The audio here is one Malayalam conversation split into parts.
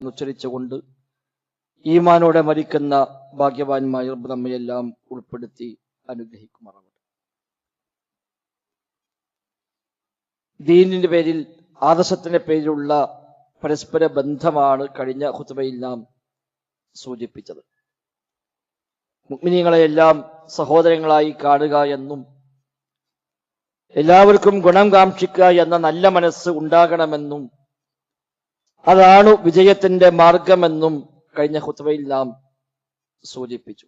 എന്നുച്ചരിച്ചുകൊണ്ട് ഈമാനോടെ മരിക്കുന്ന ഭാഗ്യവാന്മായ റബ്ബ് നമ്മയെല്ലാം ഉൾപ്പെടുത്തി അനുഗ്രഹിക്കുമാറാവട്ടെ ദീനിന്റെ പേരിൽ ആദർശത്തിന്റെ പേരിലുള്ള പരസ്പര ബന്ധമാണ് കഴിഞ്ഞ ഹുത്തുബയിൽ നാം സൂചിപ്പിച്ചത്. മുഗ്മിനികളെയെല്ലാം സഹോദരങ്ങളായി കാണുക എന്നും എല്ലാവർക്കും ഗുണം കാക്ഷിക്കുക എന്ന നല്ല മനസ്സ് ഉണ്ടാകണമെന്നും അതാണ് വിജയത്തിന്റെ മാർഗമെന്നും കഴിഞ്ഞ ഹുത്തവയിൽ നാം സൂചിപ്പിച്ചു.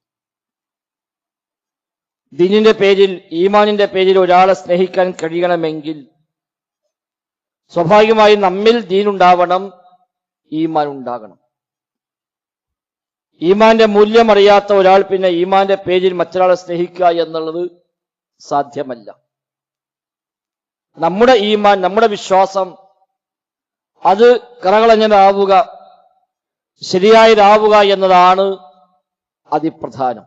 ദിനിന്റെ പേരിൽ ഈമാനിന്റെ പേരിൽ ഒരാളെ സ്നേഹിക്കാൻ കഴിയണമെങ്കിൽ സ്വാഭാവികമായി നമ്മിൽ ദീനുണ്ടാവണം ഈമാൻ ഉണ്ടാകണം ഈമാന്റെ മൂല്യം അറിയാത്ത ഒരാൾ പിന്നെ ഈമാന്റെ പേരിൽ മറ്റൊരാളെ സ്നേഹിക്കുക എന്നുള്ളത് സാധ്യമല്ല. നമ്മുടെ ഈമാൻ നമ്മുടെ വിശ്വാസം അത് കറകളഞ്ഞതാവുക ശരിയായതാവുക എന്നതാണ് അതിപ്രധാനം.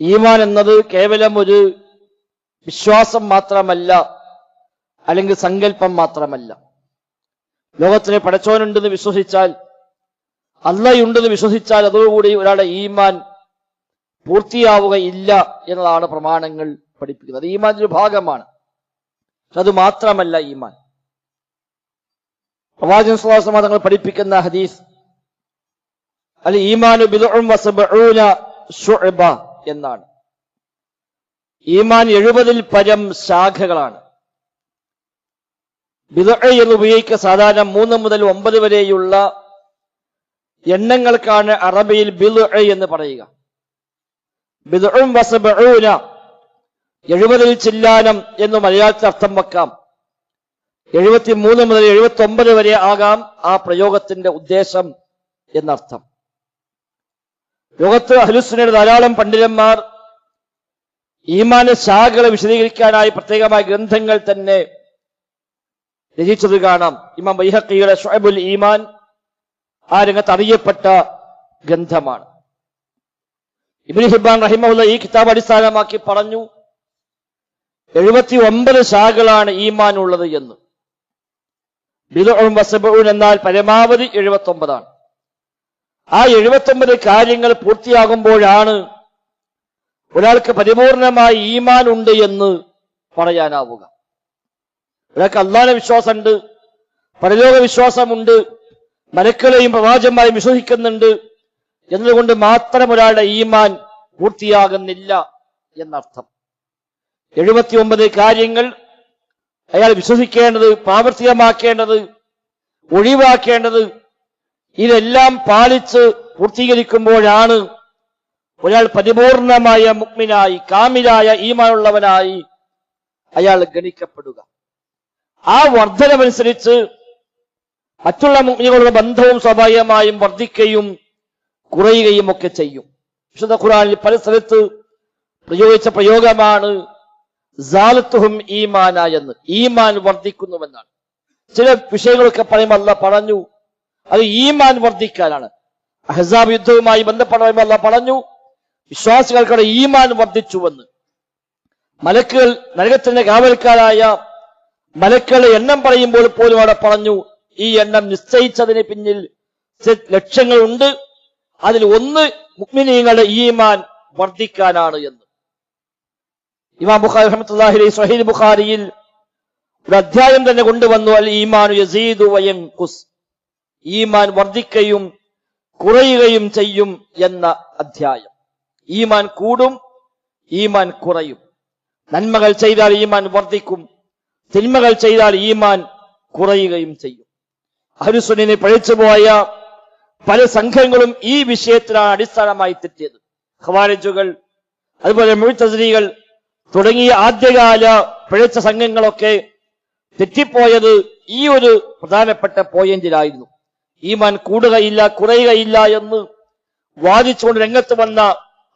ഈമാൻ എന്നത് കേവലം ഒരു വിശ്വാസം മാത്രമല്ല അല്ലെങ്കിൽ സങ്കല്പം മാത്രമല്ല. ലോകത്തിന് പടച്ചോനുണ്ടെന്ന് വിശ്വസിച്ചാൽ അല്ലയുണ്ടെന്ന് വിശ്വസിച്ചാൽ അതോടുകൂടി ഒരാളുടെ ഈമാൻ പൂർത്തിയാവുകയില്ല എന്നതാണ് പ്രമാണങ്ങൾ പഠിപ്പിക്കുന്നത്. ഈമാൻ ഒരു ഭാഗമാണ്. അത് മാത്രമല്ല ഈമാൻ. പ്രവാചകൻ സ്വലാസമ തങ്ങൾ പഠിപ്പിക്കുന്ന ഹദീസ് അൽ ഈമാനു ഷുഅബ എന്നാണ്. ഈമാൻ എഴുപതിൽ പരം ശാഖകളാണ്. ബിദ എന്ന് ഉപയോഗിക്കുക സാധാരണ മൂന്ന് മുതൽ ഒമ്പത് വരെയുള്ള എണ്ണങ്ങൾക്കാണ് അറബിയിൽ ബിദ് എന്ന് പറയുക. ബിദ്ഉം വസബൂന എഴുപതിൽ ചില്ലാനം എന്ന് മലയാളത്തിൽ അർത്ഥം വെക്കാം. എഴുപത്തി മൂന്ന് മുതൽ എഴുപത്തി ഒമ്പത് വരെ ആകാം ആ പ്രയോഗത്തിന്റെ ഉദ്ദേശം എന്നർത്ഥം. ലോകത്ത് അഹ്ലുസുനയുടെ ധാരാളം പണ്ഡിതന്മാർ ഈമാന ശാഖകളെ വിശദീകരിക്കാനായി പ്രത്യേകമായ ഗ്രന്ഥങ്ങൾ തന്നെ രചിച്ചത് കാണാം. ഇമാം ബൈഹക്കിയുടെ ഷൊഹബുൽ ഈമാൻ ആ രംഗത്ത് അറിയപ്പെട്ട ഗ്രന്ഥമാണ്. ഇബ്നു ഹിബാൻ റഹിമുള്ള ഈ കിതാബ് അടിസ്ഥാനമാക്കി പറഞ്ഞു എഴുപത്തി ഒമ്പത് ശാഖകളാണ് ഈമാൻ ഉള്ളത് എന്ന്. ബിദുഉം വസബഊൻ എന്നാൽ പരമാവധി എഴുപത്തി ഒമ്പതാണ് ആ എഴുപത്തൊമ്പത് കാര്യങ്ങൾ പൂർത്തിയാകുമ്പോഴാണ് ഒരാൾക്ക് പരിപൂർണമായി ഈമാൻ ഉണ്ട് എന്ന് പറയാനാവുക. ഒരാൾക്ക് അള്ളാഹന വിശ്വാസമുണ്ട് പരലോക വിശ്വാസമുണ്ട് മലക്കളെയും പ്രവാചന്മാരെയും വിശ്വസിക്കുന്നുണ്ട് എന്നതുകൊണ്ട് മാത്രം ഒരാളുടെ ഈമാൻ പൂർത്തിയാകുന്നില്ല എന്നർത്ഥം. എഴുപത്തി ഒമ്പത് കാര്യങ്ങൾ അയാൾ വിശ്വസിക്കേണ്ടത് പ്രാവർത്തികമാക്കേണ്ടത് ഒഴിവാക്കേണ്ടത് ഇതെല്ലാം പാലിച്ച് പൂർത്തീകരിക്കുമ്പോഴാണ് ഒരാൾ പരിപൂർണമായ മുക്മിനായി കാമിലായ ഈമാനുള്ളവനായി അയാൾ ഗണിക്കപ്പെടുക. ആ വർധനമനുസരിച്ച് മറ്റുള്ള മുഗ്നികളുടെ ബന്ധവും സ്വാഭാവികമായും വർദ്ധിക്കുകയും കുറയുകയും ഒക്കെ ചെയ്യും. വിശുദ്ധ ഖുറാനിൽ പല സ്ഥലത്ത് പ്രയോഗിച്ച പ്രയോഗമാണ് ജാലത്തുഹും ഈമാന എന്ന് ഈമാൻ വർദ്ധിക്കുന്നുവെന്നാണ്. ചില വിഷയങ്ങളൊക്കെ പറയുമ്പോൾ അല്ല പറഞ്ഞു അത് ഈമാൻ വർദ്ധിക്കാനാണ്. അഹസാബ് യുദ്ധവുമായി ബന്ധപ്പെടുമ്പോൾ അല്ല പറഞ്ഞു വിശ്വാസികൾക്കുടെ ഈമാൻ വർദ്ധിച്ചുവെന്ന്. മലക്കുകൾ നരകത്തിന്റെ കാവൽക്കാരായ മലക്കുകളുടെ എണ്ണം പറയുമ്പോൾ പോലും അവിടെ പറഞ്ഞു ഈ എണ്ണം നിശ്ചയിച്ചതിന് പിന്നിൽ ലക്ഷ്യങ്ങളുണ്ട്. അതിൽ ഒന്ന് മുക്മിനീങ്ങളുടെ ഈമാൻ വർദ്ധിക്കാനാണ് എന്ന്. ഇമാം ബുഖാരി റഹ്മത്തുള്ളാഹി അലൈഹി സ്വഹീൽ ബുഖാരിയിൽ ഒരു അധ്യായം തന്നെ കൊണ്ടുവന്നു. അൽ ഈമാനു യസീദു വയൻകുസ് ഈമാൻ വർദ്ധിക്കുകയും കുറയുകയും ചെയ്യും എന്ന അധ്യായം. ഈമാൻ കൂടും ഈമാൻ കുറയും. നന്മകൾ ചെയ്താൽ ഈമാൻ വർദ്ധിക്കും. തിന്മകൾ ചെയ്താൽ ഈമാൻ കുറയുകയും ചെയ്യും. അഹരുസുനിനെ പഴിച്ചുപോയ പല സംഘങ്ങളും ഈ വിഷയത്തിലാണ് അടിസ്ഥാനമായി തെറ്റിയത്. ഖവാരിജുകൾ അതുപോലെ മുഴുത്തസ്രീകൾ തുടങ്ങിയ ആദ്യകാല പിഴച്ച സംഘങ്ങളൊക്കെ തെറ്റിപ്പോയത് ഈ ഒരു പ്രധാനപ്പെട്ട പോയിന്റിലായിരുന്നു. ഈമാൻ കൂടുകയില്ല കുറയുകയില്ല എന്ന് വാദിച്ചുകൊണ്ട് രംഗത്ത് വന്ന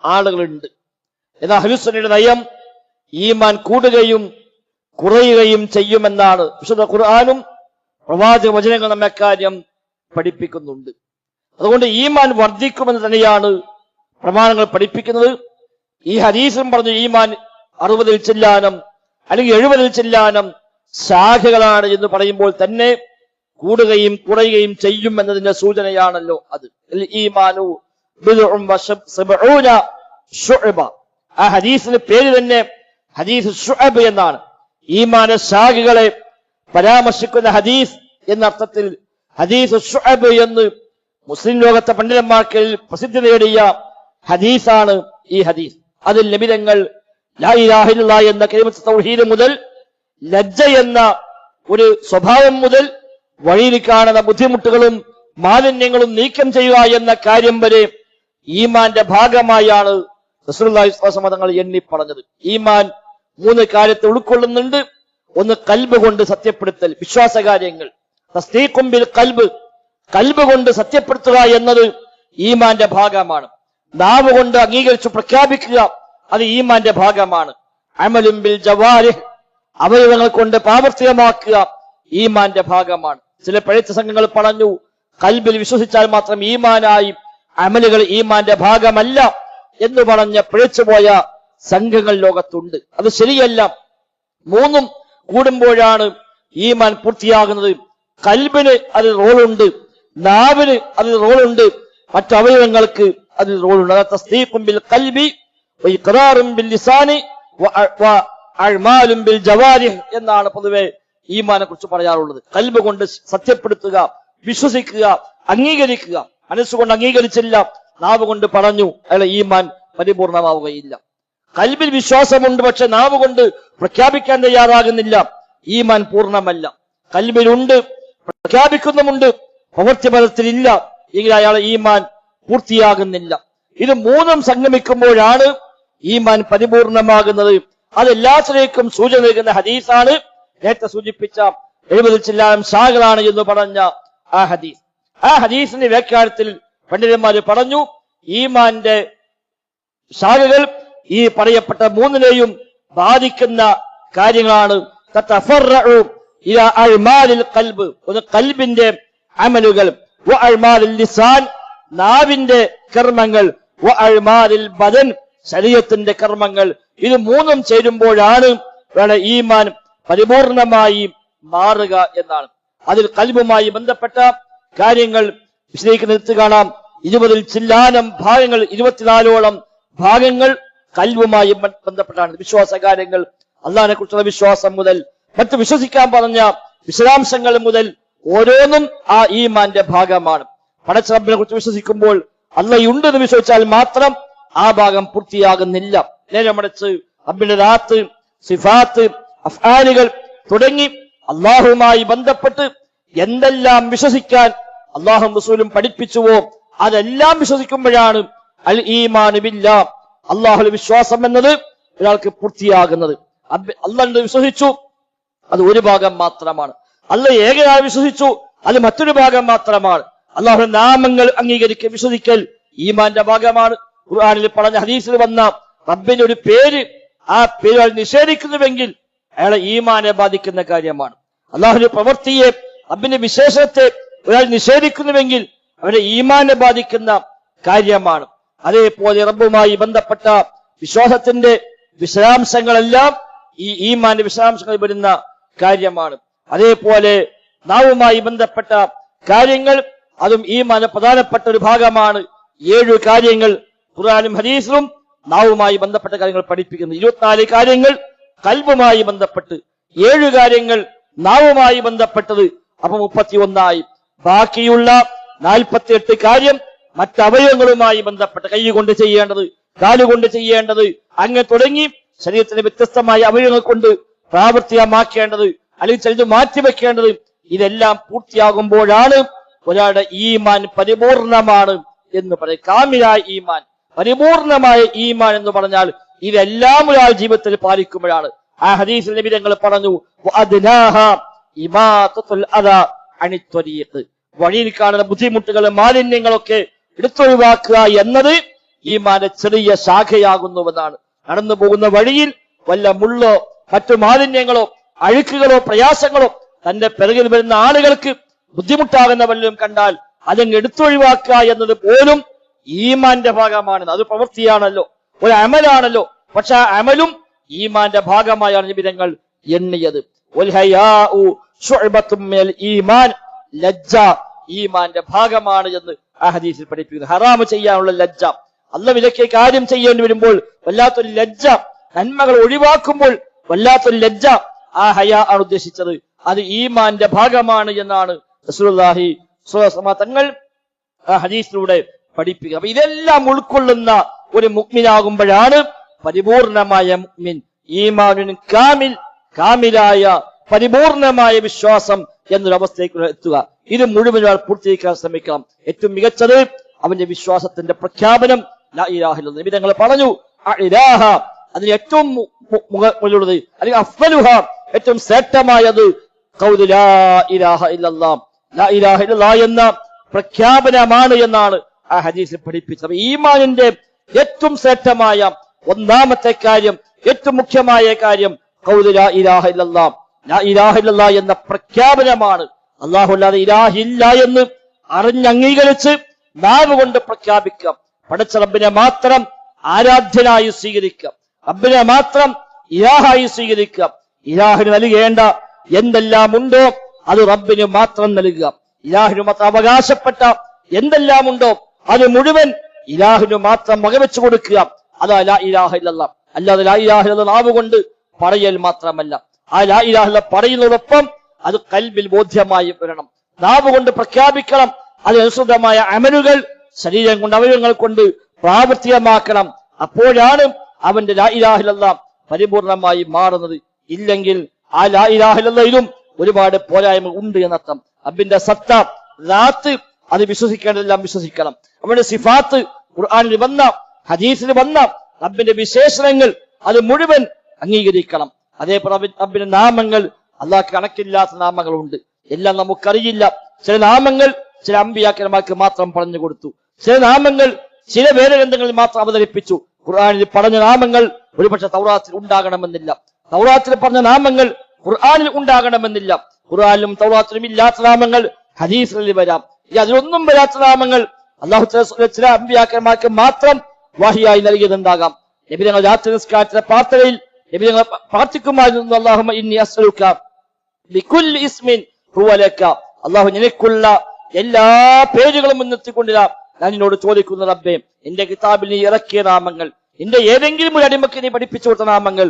ആളുകളുണ്ട്. എന്നാൽ ഹലുസനയുടെ നയം ഈമാൻ കൂടുകയും കുറയുകയും ചെയ്യുമെന്നാണ് വിശുദ്ധ ഖുർആാനും പ്രവാചക വചനങ്ങൾ നമ്മെ കാര്യം പഠിപ്പിക്കുന്നുണ്ട്. അതുകൊണ്ട് ഈമാൻ വർദ്ധിക്കുമെന്ന് തന്നെയാണ് പ്രമാണങ്ങൾ പഠിപ്പിക്കുന്നത്. ഈ ഹരീസും പറഞ്ഞു ഈമാൻ അറുപതിൽ ചെല്ലാനം അല്ലെങ്കിൽ എഴുപതിൽ ചെല്ലാനം ശാഖകളാണ് എന്ന് പറയുമ്പോൾ തന്നെ കൂടുകയും കുറയുകയും ചെയ്യും എന്നതിന്റെ സൂചനയാണല്ലോ അത്. ആ ഹദീസിന് പേര് തന്നെ ഹദീസ് ഷുഅബ് എന്നാണ്. ഈമാന ശാഖകളെ പരാമർശിക്കുന്ന ഹദീസ് എന്ന അർത്ഥത്തിൽ ഹദീസ് ഷുഅബ് എന്ന് മുസ്ലിം ലോകത്തെ പണ്ഡിതന്മാർക്കിൽ പ്രസിദ്ധി നേടിയ ഹദീസാണ് ഈ ഹദീസ്. അതിൽ ലഭിതങ്ങൾ എന്ന കലിമത്ത് തൗഹീദ് മുതൽ ലജ്ജ എന്ന ഒരു സ്വഭാവം മുതൽ വഴിയിൽ കാണുന്ന ബുദ്ധിമുട്ടുകളും മാലിന്യങ്ങളും നീക്കം ചെയ്യുക എന്ന കാര്യം വരെ ഈമാന്റെ ഭാഗമായാണ് തങ്ങൾ എണ്ണി പറഞ്ഞത്. ഈമാൻ മൂന്ന് കാര്യത്തെ ഉൾക്കൊള്ളുന്നുണ്ട്. ഒന്ന് കൽബ് കൊണ്ട് സത്യപ്പെടുത്തൽ വിശ്വാസകാര്യങ്ങൾ. കാര്യങ്ങൾ ബിൽ കൽബ് കൽബ് കൊണ്ട് സത്യപ്പെടുത്തുക എന്നത് ഈമാന്റെ ഭാഗമാണ്. നാവ് കൊണ്ട് അംഗീകരിച്ചു പ്രഖ്യാപിക്കുക അത് ഈമാന്റെ ഭാഗമാണ്. അമലും ബിൽ അവയവങ്ങൾ കൊണ്ട് പ്രാവർത്തികമാക്കുക ഈമാന്റെ ഭാഗമാണ്. ചില പഴച്ച സംഘങ്ങൾ പറഞ്ഞു കൽബിൽ വിശ്വസിച്ചാൽ മാത്രം ഈമാനായി അമലുകൾ ഈമാന്റെ ഭാഗമല്ല എന്ന് പറഞ്ഞ് പിഴച്ചുപോയ സംഘങ്ങൾ ലോകത്തുണ്ട്. അത് ശരിയല്ല. മൂന്നും കൂടുമ്പോഴാണ് ഈമാൻ പൂർത്തിയാകുന്നത്. കൽബിന് അതിൽ റോളുണ്ട്. നാവിന് അതിൽ റോളുണ്ട്. മറ്റവയവങ്ങൾക്ക് അതിൽ റോളുണ്ട്. അത് തസ്ദീഖും ബിൽ കൽബി. എന്നാണ് പൊതുവെ ഈമാനെ കുറിച്ച് പറയാറുള്ളത്. കൽബ് കൊണ്ട് സത്യപ്പെടുത്തുക വിശ്വസിക്കുക അംഗീകരിക്കുക മനസ്സുകൊണ്ട് അംഗീകരിച്ചില്ല നാവ് കൊണ്ട് പറഞ്ഞു അയാളെ ഈമാൻ പരിപൂർണമാവുകയില്ല. കൽബിൽ വിശ്വാസമുണ്ട് പക്ഷെ നാവ് കൊണ്ട് പ്രഖ്യാപിക്കാൻ തയ്യാറാകുന്നില്ല. ഈമാൻ പൂർണമല്ല. കൽബിലുണ്ട് പ്രഖ്യാപിക്കുന്നുമുണ്ട് പ്രവൃത്തിപരത്തിലില്ല എങ്കിൽ അയാളെ ഈമാൻ പൂർത്തിയാകുന്നില്ല. ഇത് മൂന്നും സംഗമിക്കുമ്പോഴാണ് ഈമാൻ പരിപൂർണമാകുന്നത്. അത് എല്ലാത്തിലേക്കും സൂചന നൽകുന്ന ഹദീസാണ്. നേരത്തെ സൂചിപ്പിച്ച എഴുപതിൽ ചില്ലാം ഷാകളാണ് എന്ന് പറഞ്ഞ ആ ഹദീസ്. ആ ഹദീസിന്റെ വ്യാഖ്യാനത്തിൽ പണ്ഡിതന്മാര് പറഞ്ഞു ഈമാന്റെ ശാഖകൾ ഈ പറയപ്പെട്ട മൂന്നിനെയും ബാധിക്കുന്ന കാര്യങ്ങളാണ്. ഖൽബ് ഒന്ന് കൽബിന്റെ അമലുകൾ. ലിസാൻ നാവിന്റെ കർമ്മങ്ങൾ. ബദൻ ശരീരത്തിന്റെ കർമ്മങ്ങൾ ഇത് മൂന്നും ചേരുമ്പോഴാണ് വേണം ഈമാൻ പരിപൂർണമായി മാറുക എന്നാണ്. അതിൽ കൽബുമായി ബന്ധപ്പെട്ട കാര്യങ്ങൾ വിശദീകരിക്കുന്നത് കാണാം. ഇരുപതിൽ ചില്ലാനം ഭാഗങ്ങൾ ഇരുപത്തിനാലോളം ഭാഗങ്ങൾ കൽവുമായി ബന്ധപ്പെട്ടാണ്. വിശ്വാസ കാര്യങ്ങൾ അള്ളാഹിനെ കുറിച്ചുള്ള വിശ്വാസം മുതൽ മറ്റ് വിശ്വസിക്കാൻ പറഞ്ഞ വിശദാംശങ്ങൾ മുതൽ ഓരോന്നും ആ ഈമാന്റെ ഭാഗമാണ്. പടച്ചറബിനെ കുറിച്ച് വിശ്വസിക്കുമ്പോൾ അള്ളയുണ്ടെന്ന് വിശ്വസിച്ചാൽ മാത്രം ആ ഭാഗം പൂർത്തിയാകുന്നില്ല. നേരമടച്ച് റബ്ബിന്റെ രാത്ത് സിഫാത്ത് അഫ്ആലുകൾ തുടങ്ങി അള്ളാഹുമായി ബന്ധപ്പെട്ട് എന്തെല്ലാം വിശ്വസിക്കാൻ അള്ളാഹും റസൂലും പഠിപ്പിച്ചുവോ അതെല്ലാം വിശ്വസിക്കുമ്പോഴാണ് അൽ ഈമാൻ ബില്ല അള്ളാഹുൽ വിശ്വാസം എന്നത് ഒരാൾക്ക് പൂർത്തിയാകുന്നത്. അള്ളാഹ് വിശ്വസിച്ചു അത് ഒരു ഭാഗം മാത്രമാണ്. അല്ല ഏകനായി വിശ്വസിച്ചു അത് മറ്റൊരു ഭാഗം മാത്രമാണ്. അള്ളാഹുടെ നാമങ്ങൾ അംഗീകരിക്കൽ വിശ്വസിക്കൽ ഈമാന്റെ ഭാഗമാണ്. ഖുർആനിൽ പറഞ്ഞ ഹദീസിൽ വന്ന റബ്ബിന്റെ ഒരു പേര് ആ പേര് അയാൾ നിഷേധിക്കുന്നുവെങ്കിൽ അയാളെ ഈമാനെ ബാധിക്കുന്ന കാര്യമാണ്. അള്ളാഹുവിന്റെ പ്രവൃത്തിയെ റബ്ബിന്റെ വിശേഷത്തെ ഒരാൾ നിഷേധിക്കുന്നുവെങ്കിൽ അവരെ ഈമാനെ ബാധിക്കുന്ന കാര്യമാണ്. അതേപോലെ റബ്ബുമായി ബന്ധപ്പെട്ട വിശ്വാസത്തിന്റെ വിശദാംശങ്ങളെല്ലാം ഈ ഈമാന്റെ വിശദാംശങ്ങൾ വരുന്ന കാര്യമാണ്. അതേപോലെ നാവുമായി ബന്ധപ്പെട്ട കാര്യങ്ങൾ അതും ഈമാന്റെ പ്രധാനപ്പെട്ട ഒരു ഭാഗമാണ്. ഏഴു കാര്യങ്ങൾ ഖുർആാനും ഹദീസിലും നാവുമായി ബന്ധപ്പെട്ട കാര്യങ്ങൾ പഠിപ്പിക്കുന്നു. ഇരുപത്തിനാല് കാര്യങ്ങൾ കൽബുമായി ബന്ധപ്പെട്ട് ഏഴു കാര്യങ്ങൾ നാവുമായി ബന്ധപ്പെട്ടത് അപ്പൊ മുപ്പത്തി ഒന്നായി ബാക്കിയുള്ള നാൽപ്പത്തിയെട്ട് കാര്യം മറ്റവയവങ്ങളുമായി ബന്ധപ്പെട്ട് കൈ കൊണ്ട് ചെയ്യേണ്ടത് കാലുകൊണ്ട് ചെയ്യേണ്ടത് അങ്ങ് തുടങ്ങി ശരീരത്തിന്റെ വ്യത്യസ്തമായ അവയവങ്ങൾ കൊണ്ട് പ്രാവർത്തികമാക്കേണ്ടത് അല്ലെങ്കിൽ ചിലത് മാറ്റിവെക്കേണ്ടത് ഇതെല്ലാം പൂർത്തിയാകുമ്പോഴാണ് ഒരാളുടെ ഈമാൻ പരിപൂർണമാണ് എന്ന് പറയും. കാമിലായ ഈമാൻ. പരിപൂർണമായ ഈമാൻ എന്ന് പറഞ്ഞാൽ ഇതെല്ലാം ഒരാൾ ജീവിതത്തിൽ പാലിക്കുമ്പോഴാണ് ആ ഹദീസിൽ നബി തങ്ങൾ പറഞ്ഞു. വഴിയിൽ കാണുന്ന ബുദ്ധിമുട്ടുകൾ മാലിന്യങ്ങളൊക്കെ എടുത്തൊഴിവാക്കുക എന്നത് ഈമാന്റെ ചെറിയ ശാഖയാകുന്നുവെന്നാണ് നടന്നു പോകുന്ന വഴിയിൽ വല്ല മുള്ളോ മറ്റു മാലിന്യങ്ങളോ അഴുക്കുകളോ പ്രയാസങ്ങളോ തന്റെ പിറകിൽ വരുന്ന ആളുകൾക്ക് ബുദ്ധിമുട്ടാകുന്ന വല്ലതും കണ്ടാൽ അതങ്ങ് എടുത്തൊഴിവാക്കുക എന്നത് പോലും ഈമാന്റെ ഭാഗമാണ് അത് പ്രവൃത്തിയാണല്ലോ. ഒരു അമലാണല്ലോ പക്ഷെ ആ അമലും ഈമാന്റെ ഭാഗമായാണ് നിബിധങ്ങൾ എണ്ണിയത്. ഈമാൻ. ലജ്ജ ഈമാന്റെ ഭാഗമാണ് എന്ന് ആ ഹദീസിൽ പഠിപ്പിക്കുന്നു. ഹറാമ് ചെയ്യാനുള്ള ലജ്ജ. അല്ല വിലക്ക് കാര്യം ചെയ്യേണ്ടി വരുമ്പോൾ വല്ലാത്തൊരു ലജ്ജ. നന്മകൾ ഒഴിവാക്കുമ്പോൾ വല്ലാത്തൊരു ലജ്ജ. ആ ഹയ ആണ് ഉദ്ദേശിച്ചത്. അത് ഈമാന്റെ ഭാഗമാണ് എന്നാണ് റസൂലുള്ളാഹി തങ്ങൾ ആ ഹദീസിലൂടെ പഠിപ്പിക്കുക അപ്പൊ ഇതെല്ലാം ഉൾക്കൊള്ളുന്ന ഒരു മുഗ്മിനാകുമ്പോഴാണ് പരിപൂർണമായ മുഗ്മിൻ. ഈമാനുൻ കാമിൽ കാമിലായ പരിപൂർണമായ വിശ്വാസം എന്നൊരവസ്ഥയിലേക്ക് എത്തുക. ഇത് മുഴുവൻ ഒരാൾ പൂർത്തീകരിക്കാൻ ശ്രമിക്കണം. ഏറ്റവും മികച്ചത് അവന്റെ വിശ്വാസത്തിന്റെ പ്രഖ്യാപനം. നിമിതങ്ങൾ പറഞ്ഞു അതിന് ഏറ്റവും മുകളിലുള്ളത് അല്ലെങ്കിൽ അഫ്വലുഹ ഏറ്റവും ശ്രേഷ്ഠമായത് എന്ന പ്രഖ്യാപനമാണ് എന്നാണ് ആ ഹദീസിൽ പഠിപ്പിച്ചത്. ഈമാനിന്റെ ഏറ്റവും ശ്രേഷ്ഠമായ ഒന്നാമത്തെ കാര്യം ഏറ്റവും മുഖ്യമായ കാര്യം ഖൗലു ലാ ഇലാഹ ഇല്ലല്ലാഹ്. ലാ ഇലാഹ ഇല്ലല്ലാഹ് എന്ന പ്രഖ്യാപനമാണ് അള്ളാഹുല്ലാതെ ഇലാഹില്ല എന്ന് അറിഞ്ഞംഗീകരിച്ച് നാവ് കൊണ്ട് പ്രഖ്യാപിക്കാം. പഠിച്ച റബ്ബിനെ മാത്രം ആരാധ്യനായി സ്വീകരിക്കാം. റബ്ബിനെ മാത്രം ഇലാഹായി സ്വീകരിക്കാം. ഇലാഹിന് നൽകേണ്ട എന്തെല്ലാം ഉണ്ടോ അത് റബ്ബിന് മാത്രം നൽകുക ഇലാഹിന് മാത്രം അവകാശപ്പെട്ട എന്തെല്ലാം ഉണ്ടോ അത് മുഴുവൻ ഇലാഹിന് മാത്രം മകവെച്ചു കൊടുക്കുക. അതാ ലാ ഇലാഹ അല്ലാതെ ലാ ഇലാഹ നാവ് കൊണ്ട് പറയൽ മാത്രമല്ല. ആ ലാ ഇലാഹ പറയുന്നതൊപ്പം അത് കൽബിൽ ബോധ്യമായി വരണം. നാവ് കൊണ്ട് പ്രഖ്യാപിക്കണം. അതിനനുസൃതമായ അമലുകൾ ശരീരം കൊണ്ട് അവയവങ്ങൾ കൊണ്ട് പ്രാവർത്തികമാക്കണം. അപ്പോഴാണ് അവന്റെ ലാ ഇലാഹിലെല്ലാം പരിപൂർണമായി മാറുന്നത്. ഇല്ലെങ്കിൽ ആ ലാ ഇലാഹിലെല്ലാം ഒരുപാട് പോരായ്മ ഉണ്ട് എന്നർത്ഥം. അബിന്റെ സത്ത റാത്ത് അത് വിശ്വസിക്കേണ്ടതെല്ലാം വിശ്വസിക്കണം. അവന്റെ സിഫാത്ത് ഖുർആാനിൽ വന്ന ഹദീസിൽ വന്ന റബ്ബിന്റെ വിശേഷണങ്ങൾ അത് മുഴുവൻ അംഗീകരിക്കണം. അതേപോലെ റബ്ബി- റബ്ബിന്റെ നാമങ്ങൾ അള്ളാഹ് കണക്കില്ലാത്ത നാമങ്ങളുണ്ട്. എല്ലാം നമുക്കറിയില്ല. ചില നാമങ്ങൾ ചില അമ്പിയാക്കന്മാർക്ക് മാത്രം പറഞ്ഞു കൊടുത്തു. ചില നാമങ്ങൾ ചില വേദഗ്രന്ഥങ്ങളിൽ മാത്രം അവതരിപ്പിച്ചു. ഖുർആാനിൽ പറഞ്ഞ നാമങ്ങൾ ഒരുപക്ഷെ തൗറാത്തിൽ ഉണ്ടാകണമെന്നില്ല. തൗറാത്തിൽ പറഞ്ഞ നാമങ്ങൾ ഖുർആാനിൽ ഉണ്ടാകണമെന്നില്ല. ഖുർആാനിലും തൗറാത്തിലും ഇല്ലാത്ത നാമങ്ങൾ ഹദീസിൽ വരാം. ഈ അതിലൊന്നും വരാത്ത നാമങ്ങൾ അള്ളാഹു ചില- അമ്പിയാക്കന്മാർക്ക് മാത്രം വാഹിയായി നൽകിയതുണ്ടാകാം നബി ഞങ്ങൾ രാത്രി നിസ്കാരത്തിലെ പ്രാർത്ഥനയിൽ നബി ഞങ്ങൾ പ്രാർത്ഥിക്കുമായിരുന്നു. അള്ളാഹുമ അള്ളാഹു നിനക്കുള്ള എല്ലാ പേരുകളും മുന്നെത്തിക്കൊണ്ടിരാം ഞാൻ നിന്നോട് ചോദിക്കുന്ന റബ്ബേ എന്റെ കിതാബിൽ നീ ഇറക്കിയ നാമങ്ങൾ എന്റെ ഏതെങ്കിലും ഒരു അടിമക്ക് നീ പഠിപ്പിച്ചു കൊടുത്ത നാമങ്ങൾ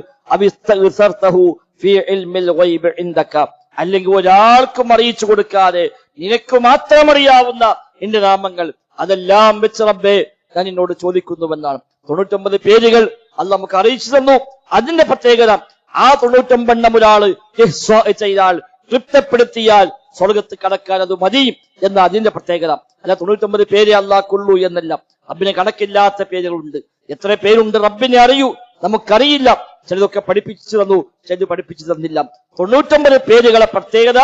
അല്ലെങ്കിൽ ഒരാൾക്കും അറിയിച്ചു കൊടുക്കാതെ നിനക്ക് മാത്രം അറിയാവുന്ന എന്റെ നാമങ്ങൾ അതെല്ലാം വെച്ച റബ്ബേ ഞാൻ എന്നോട് ചോദിക്കുന്നുവെന്നാണ്. തൊണ്ണൂറ്റൊമ്പത് പേരുകൾ അത് നമുക്ക് അറിയിച്ചു തന്നു. അതിന്റെ പ്രത്യേകത ആ തൊണ്ണൂറ്റൊമ്പെണ്ണം ഒരാൾ ചെയ്താൽ തൃപ്തപ്പെടുത്തിയാൽ സ്വർഗത്ത് കടക്കാൻ അത് മതി എന്ന അതിന്റെ പ്രത്യേകത. അല്ല തൊണ്ണൂറ്റൊമ്പത് പേര് അല്ലാക്കുള്ളൂ എന്നല്ല. റബ്ബിന് കണക്കില്ലാത്ത പേരുകളുണ്ട്. എത്ര പേരുണ്ട് റബ്ബിനെ അറിയൂ. നമുക്കറിയില്ല. ചിലതൊക്കെ പഠിപ്പിച്ചു തന്നു. ചിലത് പഠിപ്പിച്ചു തന്നില്ല. തൊണ്ണൂറ്റൊമ്പത് പേരുകളെ പ്രത്യേകത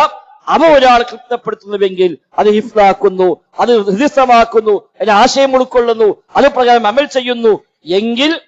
അവ ഒരാൾ തൃപ്തപ്പെടുത്തുന്നുവെങ്കിൽ അത് ഹിഫ്ലാക്കുന്നു അത് ഹൃദയസ്ഥമാക്കുന്നു അതിന്റെ ആശയം ഉൾക്കൊള്ളുന്നു അത് പ്രകാരം അമൽ ചെയ്യുന്നു. എങ്കിൽ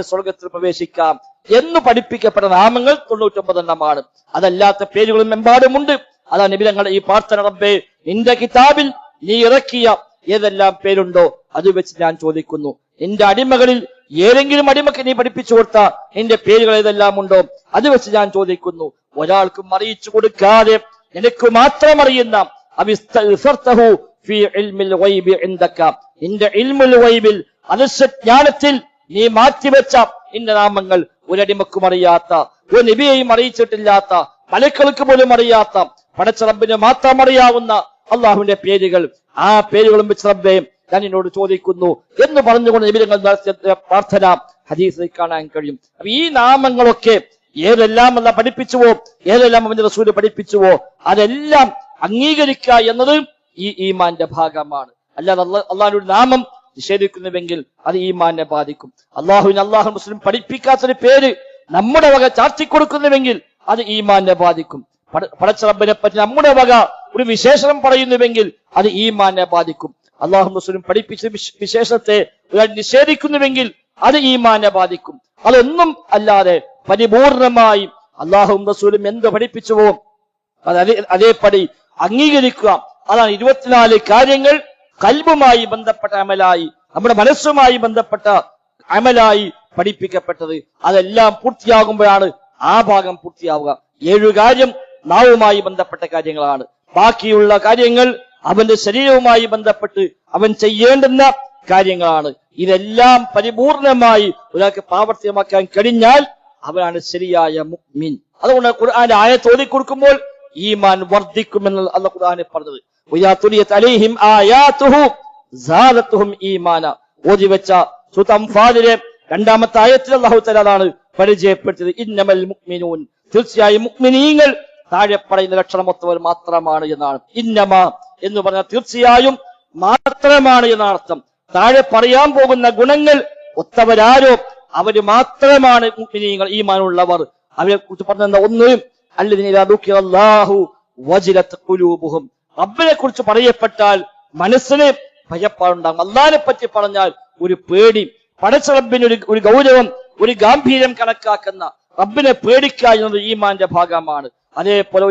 സ്വർഗത്തിൽ പ്രവേശിക്കാം എന്ന് പഠിപ്പിക്കപ്പെട്ട നാമങ്ങൾ തൊണ്ണൂറ്റൊമ്പതെണ്ണമാണ്. അതല്ലാത്ത പേരുകളും എമ്പാടുമുണ്ട്. അതാ നിബിധങ്ങളുടെ ഈ പ്രാർത്ഥന റബ്ബേ നിന്റെ കിതാബിൽ നീ ഇറക്കിയ ഏതെല്ലാം പേരുണ്ടോ അത് വെച്ച് ഞാൻ ചോദിക്കുന്നു. നിന്റെ അടിമകളിൽ ഏതെങ്കിലും അടിമക്ക് നീ പഠിപ്പിച്ചു കൊടുത്ത നിന്റെ പേരുകൾ ഏതെല്ലാം ഉണ്ടോ അത് വെച്ച് ഞാൻ ചോദിക്കുന്നു. ഒരാൾക്കും അറിയിച്ചു കൊടുക്കാതെ നിനക്ക് മാത്രം അറിയുന്ന നിന്റെ ഇൽമുൽ അദൃശ്യജ്ഞാനത്തിൽ നീ മാറ്റിവെച്ച നിന്റെ നാമങ്ങൾ ഒരടിമക്കും അറിയാത്ത ഒരു നബിയെയും അറിയിച്ചിട്ടില്ലാത്ത മലക്കൾക്ക് പോലും അറിയാത്ത പടച്ച റബ്ബിന് മാത്രം അറിയാവുന്ന അള്ളാഹുവിന്റെ പേരുകൾ. ആ പേരുകളും വെച്ച് റബ്ബെ ഞാൻ എന്നോട് ചോദിക്കുന്നു എന്ന് പറഞ്ഞുകൊണ്ട് നബിരങ്ങൾ പ്രാർത്ഥന ഹദീസിൽ കാണാൻ കഴിയും. അപ്പൊ ഈ നാമങ്ങളൊക്കെ ഏതെല്ലാം അല്ല പഠിപ്പിച്ചുവോ? ഏതെല്ലാം അവന്റെ റസൂൽ പഠിപ്പിച്ചുവോ? അതെല്ലാം അംഗീകരിക്കുക എന്നത് ഈ ഈമാന്റെ ഭാഗമാണ്. അല്ലാതെ അള്ളാഹ് അള്ളാഹുവിന്റെ നാമം നിഷേധിക്കുന്നുവെങ്കിൽ അത് ഈമാനെ ബാധിക്കും. അള്ളാഹുവിന് അള്ളാഹു മുസ്ലിം പഠിപ്പിക്കാത്തൊരു പേര് നമ്മുടെ വക ചാർത്തിക്കൊടുക്കുന്നുവെങ്കിൽ അത് ഈമാനെ ബാധിക്കും. പടച്ചറബിനെ പറ്റി നമ്മുടെ വക ഒരു വിശേഷണം പറയുന്നുവെങ്കിൽ അത് ഈമാനെ ബാധിക്കും. അള്ളാഹു മുസ്ലിം പഠിപ്പിച്ച വിശേഷത്തെ ഒരാൾ നിഷേധിക്കുന്നുവെങ്കിൽ അത് ഈമാനെ ബാധിക്കും. അതൊന്നും അല്ലാതെ പരിപൂർണമായി അള്ളാഹും റസൂലും എന്ത് പഠിപ്പിച്ചുവോ അത് അതേ അതേപടി അംഗീകരിക്കുക. അതാണ് ഇരുപത്തിനാല് കാര്യങ്ങൾ കൽബുമായി ബന്ധപ്പെട്ട അമലായി നമ്മുടെ മനസ്സുമായി ബന്ധപ്പെട്ട അമലായി പഠിപ്പിക്കപ്പെട്ടത്. അതെല്ലാം പൂർത്തിയാകുമ്പോഴാണ് ആ ഭാഗം പൂർത്തിയാവുക. ഏഴു കാര്യം നാവുമായി ബന്ധപ്പെട്ട കാര്യങ്ങളാണ്. ബാക്കിയുള്ള കാര്യങ്ങൾ അവന്റെ ശരീരവുമായി ബന്ധപ്പെട്ട് അവൻ ചെയ്യേണ്ടുന്ന കാര്യങ്ങളാണ്. ഇതെല്ലാം പരിപൂർണമായി ഒരാൾക്ക് പ്രാവർത്തികമാക്കാൻ കഴിഞ്ഞാൽ അവനാണ് ശരിയായ മുഅ്മിൻ. അതുകൊണ്ട് ഖുർആന്റെ ആയത്ത് ഓതിക്കൊടുക്കുമ്പോൾ ഈമാൻ വർദ്ധിക്കുമെന്ന് അല്ല ഖുർആനെ പറഞ്ഞത്. ഓതി വെച്ച രണ്ടാമത്തെ ആയത്തിൽ അള്ളാഹു തലാലാണ് പരിചയപ്പെടുത്തിയത്. ഇന്നമൽ മുക്മിനൂൻ തീർച്ചയായും മുഅ്മിനീങ്ങൾ താഴെ പറയുന്ന ലക്ഷണമൊത്തവർ മാത്രമാണ് എന്നാണ്. ഇന്നമ എന്ന് പറഞ്ഞാൽ തീർച്ചയായും മാത്രമാണ് എന്നാണ് അർത്ഥം താഴെ പറയാൻ പോകുന്ന ഗുണങ്ങൾ ഒത്തവരാരോ അവർ മാത്രമാണ് മുഅ്മിനീങ്ങൾ ഈമാനുള്ളവർ. അവരെ കുറിച്ച് പറഞ്ഞ ഒന്ന് അല്ലാഹു വജിലത്ത് കുറിച്ച് പറയപ്പെട്ടാൽ മനസ്സിന് ഭയപ്പാടുണ്ടാകും. അള്ളാഹിനെ പറ്റി പറഞ്ഞാൽ ഒരു പേടി. പടച്ച റബ്ബിന് ഒരു ഒരു ഗൗരവം ഒരു ഗാംഭീര്യം കണക്കാക്കുന്ന റബ്ബിനെ പേടിക്കുക എന്നത് ഈമാന്റെ ഭാഗമാണ്. അതേപോലെ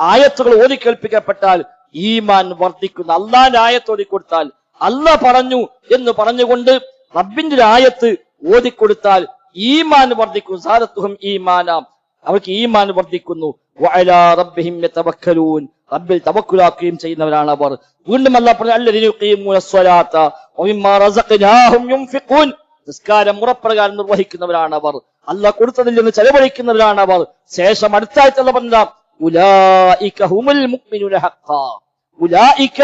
ആയത്തുകൾ ഓതിക്കേൽപ്പിക്കപ്പെട്ടാൽ ഈമാൻ വർദ്ധിക്കുന്നു. അള്ളാന്റെ ആയത്ത് ഓതിക്കൊടുത്താൽ അല്ല പറഞ്ഞു എന്ന് പറഞ്ഞുകൊണ്ട് റബ്ബിന്റെ ആയത്ത് ഓതിക്കൊടുത്താൽ ഈമാൻ വർദ്ധിക്കുന്നു. സാദത്തുഹും ഈമാന. അവർക്ക് ഈമാൻ വർദ്ധിക്കുന്നു. റബ്ബിൽ തവക്കുലാക്കുകയും ചെയ്യുന്നവരാണ് അവർ. വീണ്ടും അല്ല പറഞ്ഞു അല്ലദീന നിസ്കാരം മുറപ്രകാരം നിർവഹിക്കുന്നവരാണ് അവർ. അല്ല കൊടുത്തതിൽ നിന്ന് ചെലവഴിക്കുന്നവരാണ് അവർ. ശേഷം അടുത്തായിട്ടുള്ള ഉലായിക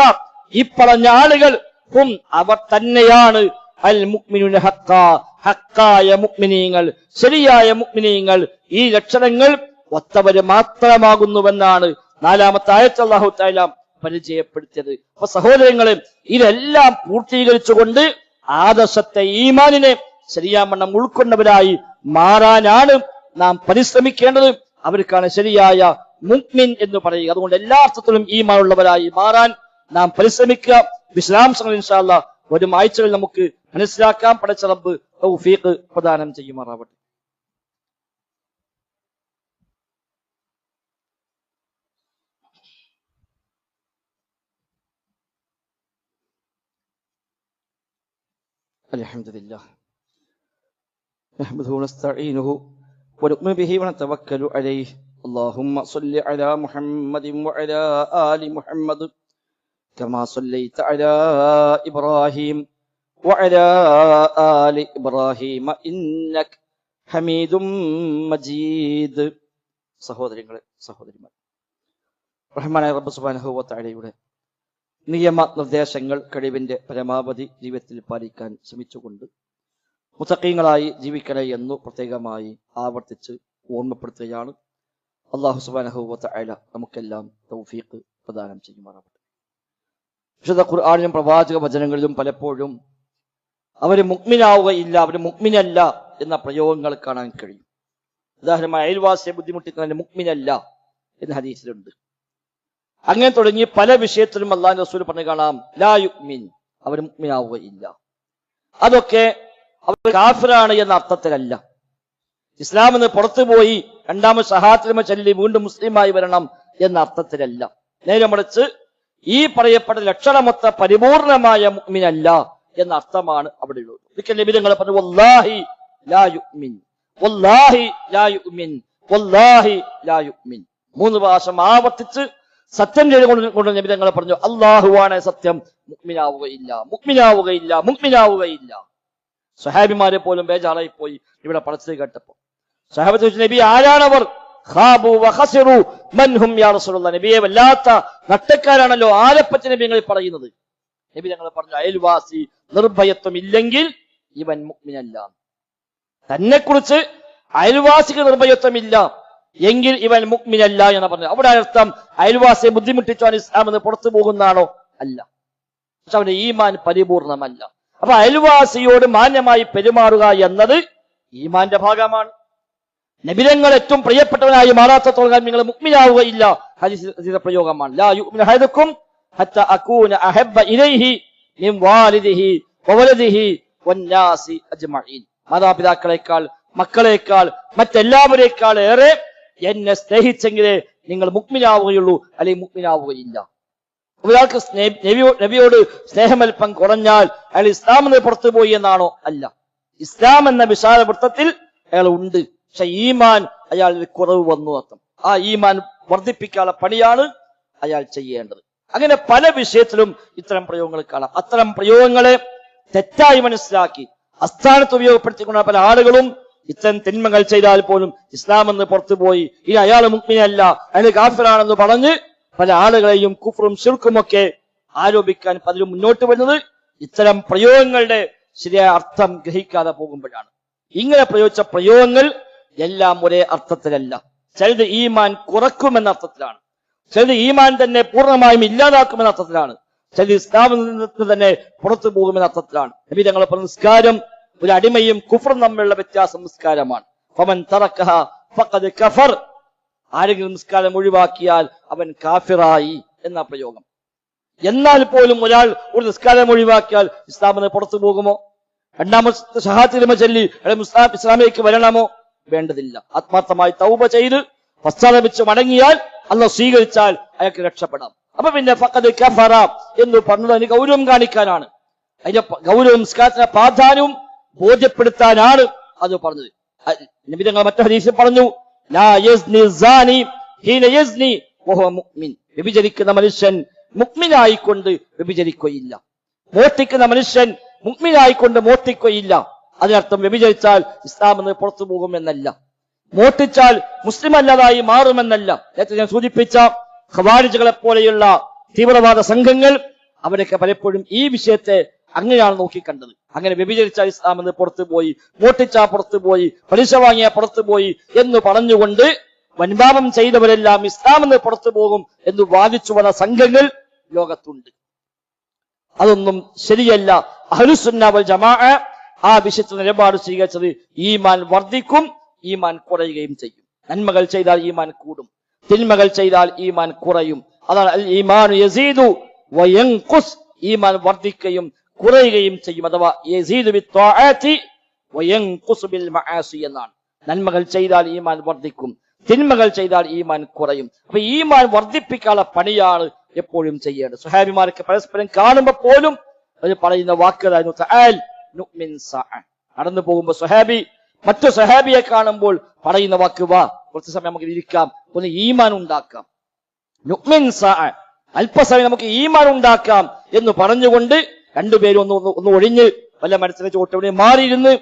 ഈ പറഞ്ഞ ആളുകൾ ഹും അവർ തന്നെയാണ് അൽ മുക്മിനു ഹഖാ ഹക്കായ മുക്മിനീങ്ങൾ ശരിയായ മുക്മിനീങ്ങൾ ഈ ലക്ഷണങ്ങൾ ഒത്തവര് മാത്രമാകുന്നുവെന്നാണ് നാലാമത്തെ ആയത്ത് അള്ളാഹു തആല പരിചയപ്പെടുത്തിയത്. അപ്പൊ സഹോദരങ്ങളെ ഇതെല്ലാം പൂർത്തീകരിച്ചുകൊണ്ട് ആദർശത്തെ ഈമാനിനെ ശരിയാമണ്ണം ഉൾക്കൊണ്ടവരായി മാറാനാണ് നാം പരിശ്രമിക്കേണ്ടത്. അവർക്കാണ് ശരിയായ മുക്മിൻ എന്ന് പറയുക. അതുകൊണ്ട് എല്ലാ അർത്ഥത്തിലും ഈമാനുള്ളവരായി മാറാൻ നാം പരിശ്രമിക്കുക. വിശദാംശങ്ങൾ ഇൻഷാല്ല വരും ആഴ്ചകൾ നമുക്ക് മനസ്സിലാക്കാൻ പഠിച്ച റബ്ബ് പ്രദാനം ചെയ്യുമാറാവട്ടെ. الحمد لله نحمده ونستعينه ونؤمن به ونتوكل عليه اللهم صل على محمد وعلى آل محمد كما صليت على إبراهيم وعلى آل إبراهيم إنك حميد مجيد സഹോദരങ്ങളെ സഹോദരിമാർ റഹ്മാനായ റബ്ബ് സുബ്ഹാനഹു വ തആലയുടെ നിയമ നിർദ്ദേശങ്ങൾ കഴിവിന്റെ പരമാവധി ജീവിതത്തിൽ പാലിക്കാൻ ശ്രമിച്ചുകൊണ്ട് മുത്തക്കീങ്ങളായി ജീവിക്കണേ എന്നു പ്രത്യേകമായി ആവർത്തിച്ച് ഓർമ്മപ്പെടുത്തുകയാണ്. അള്ളാഹു സുബാനഹുവത്ത അയല നമുക്കെല്ലാം തൗഫീഖ് പ്രദാനം ചെയ്യുമാറാവട്ടെ. വിശുദ്ധ ഖുർആാനിലും പ്രവാചക വചനങ്ങളിലും പലപ്പോഴും അവർ മുക്മിനാവുകയില്ല അവർ മുക്മിനല്ല എന്ന പ്രയോഗങ്ങൾ കാണാൻ കഴിയും. ഉദാഹരണമായി അയൽവാസിയെ ബുദ്ധിമുട്ടിക്കുന്നതിന് മുക്മിനല്ല എന്ന ഹദീസിലുണ്ട്. അങ്ങനെ തുടങ്ങി പല വിഷയത്തിലും അള്ളാഹു റസൂൽ പറഞ്ഞു കാണാം ലാ യുക്മിൻ അവർ മുക്മിനാവുകയില്ല അതൊക്കെ അവർ കാഫിറാണ് എന്ന അർത്ഥത്തിലല്ല. ഇസ്ലാം എന്ന് പുറത്തുപോയി രണ്ടാമത് ഷഹാത്തിലുമ ചൊല്ലി വീണ്ടും മുസ്ലിമായി വരണം എന്ന അർത്ഥത്തിലല്ല. നേരെ മറിച്ച് ഈ പറയപ്പെട്ട ലക്ഷണമൊത്ത പരിപൂർണമായ മുക്മിനല്ല എന്ന അർത്ഥമാണ് അവിടെ ഉള്ളത്. ഒരിക്കൽ ലഭിതങ്ങൾ പറഞ്ഞു വല്ലാഹി ലാ യുക്മിൻ വല്ലാഹി ലാ യുക്മിൻ വല്ലാഹി ലാ യുക്മിൻ മൂന്ന് പ്രാവശ്യം ആവർത്തിച്ച് സത്യം ചെയ്തുകൊണ്ട് കൊണ്ട് തങ്ങളെ പറഞ്ഞു അള്ളാഹുവാണ് സത്യം മുക്മിനാവുകയില്ല മുക്മിനാവുകയില്ല മുക്മിനാവുകയില്ല സഹാബിമാരെ പോലും ബേജാറായി പോയി ഇവിടെ പഠിച്ചത് കേട്ടപ്പോ സഹാബത്ത് ചോദിച്ചു നബി ആരാണവർ? നബിയെ വല്ലാത്ത നട്ടക്കാരാണല്ലോ ആരെപ്പറ്റി നബി ഞങ്ങൾ പറയുന്നത്? നബി ഞങ്ങൾ പറഞ്ഞു അയൽവാസി നിർഭയത്വം ഇല്ലെങ്കിൽ ഇവൻ മുക്മിനല്ല തന്നെ കുറിച്ച് അയൽവാസിക്ക് നിർഭയത്വമില്ല എങ്കിൽ ഇവൻ മുക്മിനല്ല എന്ന് പറഞ്ഞു അവിടെ അർത്ഥം അയൽവാസിയെ ബുദ്ധിമുട്ടിച്ചാണ് ഇസ്ലാം എന്ന് പുറത്തു പോകുന്നതാണോ? അല്ല. പക്ഷെ അവന്റെ ഈമാൻ പരിപൂർണമല്ല. അപ്പൊ അയൽവാസിയോട് മാന്യമായി പെരുമാറുക എന്നത് ഈമാന്റെ ഭാഗമാണ്. നബിരങ്ങൾ ഏറ്റവും പ്രിയപ്പെട്ടവനായി മാറാത്തത്തോളം നിങ്ങൾ മുക്മിനാവുകയില്ല ഹദീസിന്റെ പ്രയോഗമാണ്. ലാ യുക്മിന ഹൈദക്കും അഹബ്ബ ഇലൈഹി മിൻ വാലിദിഹി വവലദിഹി വന്നാസി അജ്മഈൻ. മാതാപിതാക്കളെക്കാൾ മക്കളെക്കാൾ മറ്റെല്ലാവരേക്കാൾ ഏറെ എന്നെ സ്നേഹിച്ചെങ്കിലേ നിങ്ങൾ മുക്മിനാവുകയുള്ളൂ അല്ലെങ്കിൽ മുക്മിനാവുകയില്ല ഒരാൾക്ക് നബിയോട് സ്നേഹമൽപ്പം കുറഞ്ഞാൽ അയാൾ ഇസ്ലാം എന്ന് പുറത്തുപോയി എന്നാണോ? അല്ല. ഇസ്ലാം എന്ന വിശാല വൃത്തത്തിൽ അയാൾ ഉണ്ട്. പക്ഷെ ഈമാൻ അയാളിൽ കുറവ് വന്നു അർത്ഥം ആ ഈമാൻ വർദ്ധിപ്പിക്കാനുള്ള പണിയാണ് അയാൾ ചെയ്യേണ്ടത്. അങ്ങനെ പല വിഷയത്തിലും ഇത്തരം പ്രയോഗങ്ങൾ കാണാം. അത്തരം പ്രയോഗങ്ങളെ തെറ്റായി മനസ്സിലാക്കി അസ്ഥാനത്ത് ഉപയോഗപ്പെടുത്തിക്കൊണ്ട പല ആളുകളും ഇത്തരം തിന്മകൾ ചെയ്താൽ പോലും ഇസ്ലാം എന്ന് പുറത്തുപോയി ഇനി അയാൾ മുക്മിനല്ല അയാൾ കാഫിറാണെന്ന് പറഞ്ഞ് പല ആളുകളെയും കുഫറും ശിർക്കുമൊക്കെ ആരോപിക്കാൻ പലരും മുന്നോട്ട് വരുന്നത്. ഇത്തരം പ്രയോഗങ്ങളുടെ ശരിയായ അർത്ഥം ഗ്രഹിക്കാതെ പോകുമ്പോഴാണ്. ഇങ്ങനെ പ്രയോഗിച്ച പ്രയോഗങ്ങൾ എല്ലാം ഒരേ അർത്ഥത്തിലല്ല. ചിലത് ഈമാൻ കുറക്കുമെന്ന അർത്ഥത്തിലാണ്. ചിലത് ഈമാൻ തന്നെ പൂർണമായും ഇല്ലാതാക്കുമെന്ന അർത്ഥത്തിലാണ്. ചിലത് ഇസ്ലാമിൽ നിന്ന് തന്നെ പുറത്തു പോകുമെന്ന അർത്ഥത്തിലാണ്. നബി തങ്ങളെ നിസ്കാരം ഒരു അടിമയും കുഫറും തമ്മിലുള്ള വ്യത്യാസം നിസ്കാരമാണ്. ഫമൻ തറക്കഹ ഫഖദ് കഫർ. ആരെങ്കിലും നിസ്കാരം ഒഴിവാക്കിയാൽ അവൻ കാഫിറായി എന്ന പ്രയോഗം. എന്നാൽ പോലും ഒരാൾ ഒരു നിസ്കാരം ഒഴിവാക്കിയാൽ ഇസ്ലാമിന് പുറത്തു പോകുമോ? രണ്ടാമത്തെ ഷഹാത്തിലിമ ചൊല്ലി ഇസ്ലാമിലേക്ക് വരണമോ? വേണ്ടതില്ല. ആത്മാർത്ഥമായി തൗബ ചെയ്ത് പശ്ചാത്തപിച്ച് മടങ്ങിയാൽ അന്ന് സ്വീകരിച്ചാൽ അയാൾക്ക് രക്ഷപ്പെടാം. അപ്പൊ പിന്നെ ഫക്കത് കഫറ എന്ന് പറഞ്ഞത് അതിന് ഗൗരവം കാണിക്കാനാണ്. അതിന്റെ ഗൗരവം നിസ്കാരത്തിന്റെ പ്രാധാന്യവും ബോധ്യപ്പെടുത്താനാണ് അത് പറഞ്ഞത്. നബി മറ്റു ഹദീസിൽ പറഞ്ഞു വ്യഭിചരിക്കുന്ന മനുഷ്യൻ മുക്മിനായിക്കൊണ്ട് വ്യഭിചരിക്കുകയില്ല. മോഷ്ടിക്കുന്ന മനുഷ്യൻ മുക്മിനായിക്കൊണ്ട് മോഷ്ടിക്കുകയില്ല. അതിനർത്ഥം വ്യഭിചരിച്ചാൽ ഇസ്ലാം എന്ന് പുറത്തു പോകുമെന്നല്ല. മോഷ്ടിച്ചാൽ മുസ്ലിം അല്ലാതായി മാറുമെന്നല്ല. നേരത്തെ ഞാൻ സൂചിപ്പിച്ച ഖവാരിജുകളെ പോലെയുള്ള തീവ്രവാദ സംഘങ്ങൾ അവരൊക്കെ പലപ്പോഴും ഈ വിഷയത്തെ അങ്ങനെയാണ് നോക്കിക്കണ്ടത് അങ്ങനെ വ്യഭിചരിച്ച ഇസ്ലാം എന്ന് പുറത്തു പോയി മോട്ടിച്ചാ പുറത്തു പോയി പലിശ വാങ്ങിയ പുറത്തു പോയി എന്ന് പറഞ്ഞുകൊണ്ട് വൻപാപം ചെയ്തവരെല്ലാം ഇസ്ലാം എന്ന് പുറത്തു പോകും എന്ന് വാദിച്ചു വന്ന സംഘങ്ങൾ ലോകത്തുണ്ട്. അതൊന്നും ശരിയല്ല. അഹലുസുന്നാവൽ ജമാ ആ വിഷയത്തിൽ നിലപാട് സ്വീകരിച്ചത് ഈമാൻ വർദ്ധിക്കും ഈമാൻ കുറയുകയും ചെയ്യും. നന്മകൾ ചെയ്താൽ ഈമാൻ കൂടും. തിന്മകൾ ചെയ്താൽ ഈമാൻ കുറയും. അതാണ് ഈമാൻ യസീദു ഈമാൻ വർദ്ധിക്കുകയും കുറയുകയും ചെയ്യും അഥവാ എന്നാണ്. നന്മകൾ ചെയ്താൽ ഈമാൻ വർദ്ധിക്കും തിന്മകൾ ചെയ്താൽ ഈമാൻ കുറയും. അപ്പൊ ഈമാൻ വർദ്ധിപ്പിക്കാനുള്ള പണിയാണ് എപ്പോഴും ചെയ്യേണ്ടത്. സുഹാബിമാർക്ക് പരസ്പരം കാണുമ്പോൾ പോലും അവർ പറയുന്ന വാക്കുകളായിരുന്നു. നടന്നു പോകുമ്പോൾ സുഹാബി മറ്റു സഹാബിയെ കാണുമ്പോൾ പറയുന്ന വാക്ക് വാ. കുറച്ച് സമയം നമുക്ക് ഇരിക്കാം ഒന്ന് ഈമാൻ ഉണ്ടാക്കാം. നുക്മിൻ. അല്പസമയം നമുക്ക് ഈമാൻ ഉണ്ടാക്കാം എന്ന് പറഞ്ഞുകൊണ്ട് രണ്ടുപേരും ഒന്ന് ഒന്ന് ഒഴിഞ്ഞ് വല്ല മനസ്സിനെ ചോട്ടവിടെ മാറിയിരുന്ന്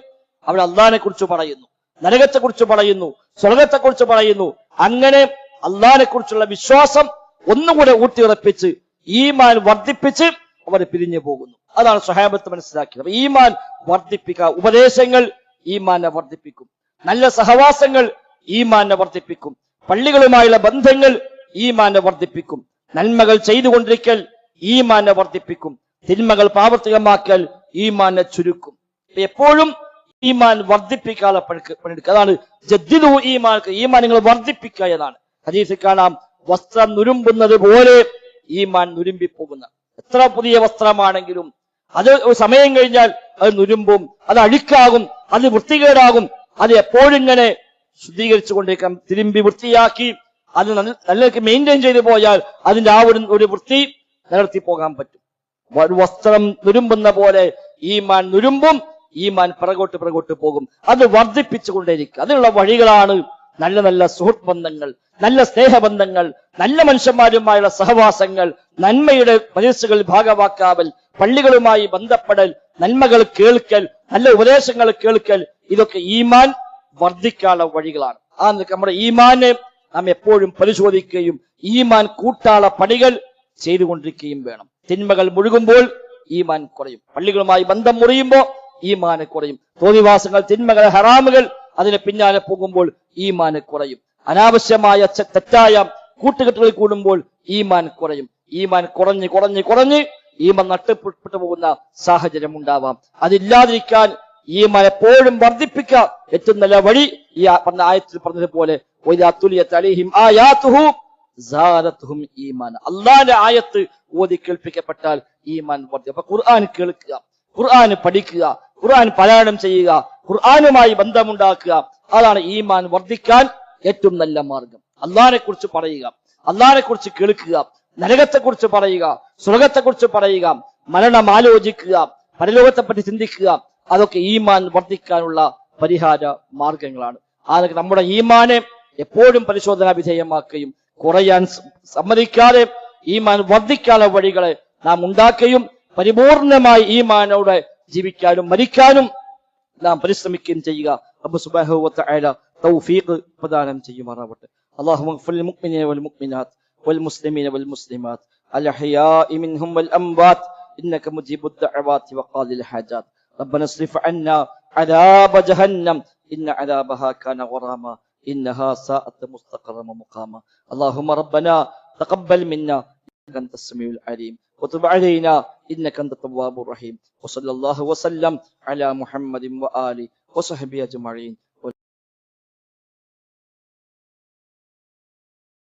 അവർ അള്ളഹാനെ കുറിച്ച് പറയുന്നു. നരകത്തെ കുറിച്ച് പറയുന്നു. സ്വർഗത്തെ കുറിച്ച് പറയുന്നു. അങ്ങനെ അള്ളഹാനെ കുറിച്ചുള്ള വിശ്വാസം ഒന്നുകൂടെ ഊട്ടിയുറപ്പിച്ച് ഈമാൻ വർദ്ധിപ്പിച്ച് അവർ പിരിഞ്ഞു പോകുന്നു. അതാണ് സഹാബത്ത് മനസ്സിലാക്കിയത്. ഈമാൻ വർദ്ധിപ്പിക്കുക ഉപദേശങ്ങൾ ഈമാനെ വർദ്ധിപ്പിക്കും. നല്ല സഹവാസങ്ങൾ ഈമാനെ വർദ്ധിപ്പിക്കും. പള്ളികളുമായുള്ള ബന്ധങ്ങൾ ഈമാനെ വർദ്ധിപ്പിക്കും. നന്മകൾ ചെയ്തുകൊണ്ടിരിക്കൽ ഈമാനെ വർദ്ധിപ്പിക്കും. തിന്മകൾ പ്രാവർത്തികമാക്കൽ ഈമാനെ ചുരുക്കും. എപ്പോഴും ഈമാൻ വർദ്ധിപ്പിക്കാതെ പണിയെടുക്കുക. അതാണ് ജദ്ദിദു ഈമാൻ ഈമാൻ നിങ്ങൾ വർദ്ധിപ്പിക്കുക എന്നാണ് ഹദീസിൽ കാണാം വസ്ത്രം നുരുമ്പുന്നത് പോലെ ഈമാൻ നുരുമ്പിപ്പോകുന്ന. എത്ര പുതിയ വസ്ത്രമാണെങ്കിലും അത് സമയം കഴിഞ്ഞാൽ അത് നുരുമ്പും അത് അഴുക്കാകും അത് വൃത്തികേടാകും അത് എപ്പോഴും ഇങ്ങനെ ശുദ്ധീകരിച്ചു കൊണ്ടിരിക്കാം തിരുമ്പി വൃത്തിയാക്കി അത് നല്ല മെയിന്റെയിൻ ചെയ്തു പോയാൽ അതിന്റെ ആ ഒരു വൃത്തി നിലർത്തി പോകാൻ പറ്റും. ഒരു വസ്ത്രം നുരുമ്പുന്ന പോലെ ഈ മാൻ നുരുമ്പും ഈ മാൻ പിറകോട്ട് പിറകോട്ട് പോകും. അത് വർദ്ധിപ്പിച്ചുകൊണ്ടേയിരിക്കും. അതിനുള്ള വഴികളാണ് നല്ല നല്ല സുഹൃത് ബന്ധങ്ങൾ നല്ല സ്നേഹബന്ധങ്ങൾ നല്ല മനുഷ്യന്മാരുമായുള്ള സഹവാസങ്ങൾ നന്മയുടെ മനസ്സുകൾ ഭാഗമാക്കാവൽ പള്ളികളുമായി ബന്ധപ്പെടൽ നന്മകൾ കേൾക്കൽ നല്ല ഉപദേശങ്ങൾ കേൾക്കൽ ഇതൊക്കെ ഈമാൻ വർദ്ധിക്കാനുള്ള വഴികളാണ്. ആ നമ്മുടെ ഈമാനെ നാം എപ്പോഴും പരിശോധിക്കുകയും ഈമാൻ കൂട്ടാള പണികൾ ചെയ്തുകൊണ്ടിരിക്കുകയും വേണം. തിന്മകൾ മുഴുകുമ്പോൾ ഈമാൻ കുറയും. പള്ളികളുമായി ബന്ധം മുറിയുമ്പോൾ ഈമാന് കുറയും. തോന്നിവാസങ്ങൾ തിന്മകൾ ഹറാമുകൾ അതിന് പിന്നാലെ പോകുമ്പോൾ ഈമാന് കുറയും. അനാവശ്യമായ തെറ്റായ കൂട്ടുകെട്ടുകളിൽ കൂടുമ്പോൾ ഈമാൻ കുറയും. ഈമാൻ കുറഞ്ഞ് കുറഞ്ഞ് കുറഞ്ഞ് ഈമാൻ നഷ്ടപ്പെട്ടു പോകുന്ന സാഹചര്യം ഉണ്ടാവാം. അതില്ലാതിരിക്കാൻ ഈമാൻ എപ്പോഴും വർദ്ധിപ്പിക്കുക. നല്ല വഴി ഈ പറഞ്ഞ ആയത്തിൽ പറഞ്ഞതുപോലെ "വഇദാ തുലിയത് അലൈഹിം ആയാതുഹു സാദത്തുഹും ഈമാൻ അള്ളാന്റെ ആയത്ത് ഓതി കേൾപ്പിക്കപ്പെട്ടാൽ ഈമാൻ വർദ്ധിക്കും. അപ്പൊ ഖുർആൻ കേൾക്കുക ഖുർആൻ പഠിക്കുക ഖുർആൻ പാരായണം ചെയ്യുക ഖുർആനുമായി ബന്ധമുണ്ടാക്കുക അതാണ് ഈമാൻ വർദ്ധിക്കാൻ ഏറ്റവും നല്ല മാർഗം. അള്ളാഹിനെ കുറിച്ച് പറയുക അള്ളാഹിനെ കുറിച്ച് കേൾക്കുക നരകത്തെ കുറിച്ച് പറയുക സ്വർഗത്തെ കുറിച്ച് പറയുക മരണം ആലോചിക്കുക പരലോകത്തെ പറ്റി ചിന്തിക്കുക അതൊക്കെ ഈമാൻ വർദ്ധിക്കാനുള്ള പരിഹാര മാർഗങ്ങളാണ്. അതൊക്കെ നമ്മുടെ ഈമാനെ എപ്പോഴും പരിശോധനാ വിധേയമാക്കുകയും കുറയാൻ സ- സമ്മതിക്കാതെ ഈമാൻ വർദ്ധിക്കാനുള്ള വഴികളെ നാം ഉണ്ടാക്കുകയും പരിപൂർണമായി ഈമാനോടെ ജീവിക്കാനും മരിക്കാനും നാം പരിശ്രമിക്കുകയും ചെയ്യുക റബ്ബ് സുബ്ഹാനഹു വ തആല തൗഫീഖ് പ്രദാനം ചെയ്യുമാറാവട്ടെ اللهم اغفر للمؤمنين والمؤمنات والمسلمين والمسلمات الأحياء منهم والأموات إنك مجيب الدعوات وقاضي الحاجات ربنا اصرف عنا عذاب جهنم إن عذابها كان غراما إنها ساءت مستقرا ومقاما اللهم ربنا تقبل منا إنك أنت السميع العليم وتب علينا إنك أنت التواب الرحيم وصلى الله وسلم على محمد وآله وصحبه أجمعين